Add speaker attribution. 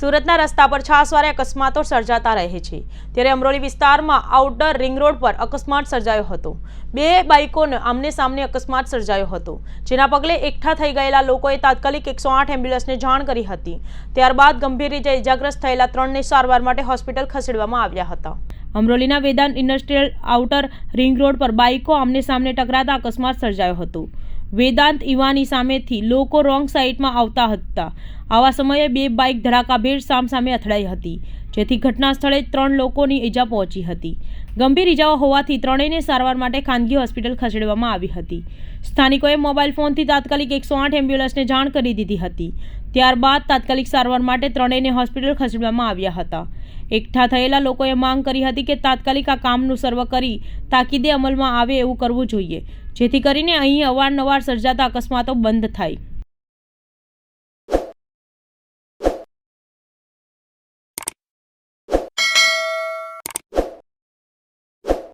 Speaker 1: સુરતના રસ્તા પર છાસવારે અકસ્માતો સર્જાતા રહે છે. ત્યારે અમરોલી વિસ્તારમાં આઉટડોર રિંગ રોડ પર અકસ્માત સર્જાયો હતો. બે બાઇકોનો આમને સામને અકસ્માત સર્જાયો હતો. જેના પગલે એકઠા થઈ ગયેલા લોકોએ તાત્કાલિક એકસો આઠ એમ્બ્યુલન્સને જાણ કરી હતી. ત્યારબાદ ગંભીર રીતે ઇજાગ્રસ્ત થયેલા ત્રણને સારવાર માટે હોસ્પિટલ ખસેડવામાં આવ્યા હતા. અમરોલીના Vedant industrial outer ring road પર બાઇકો આમને સામને ટકરાતા અકસ્માત સર્જાયો હતો. વેદાંત ઈવાની સામેથી લોકો રોંગ સાઈડમાં આવતા હતા. આવા સમયે બે બાઇક ધડાકાભેર સામસામે અથડાઈ હતી, જેથી ઘટના સ્થળે ત્રણ લોકોની ઈજા પહોંચી હતી. ગંભીર ઈજાઓ હોવાથી ત્રણેયને સારવાર માટે ખાનગી હોસ્પિટલ ખસેડવામાં આવી હતી. સ્થાનિકોએ મોબાઈલ ફોનથી તાત્કાલિક એકસો આઠ એમ્બ્યુલન્સને જાણ કરી દીધી હતી. ત્યારબાદ તાત્કાલિક સારવાર માટે ત્રણેયને હોસ્પિટલ ખસેડવામાં આવ્યા હતા. એકઠા થયેલા લોકોએ માંગ કરી હતી કે તાત્કાલિક આ કામનું સર્વ કરી તાકીદે અમલમાં આવે એવું કરવું જોઈએ. જેથી કરીને અહીં અવારનવાર સર્જાતા અકસ્માતો બંધ થાય.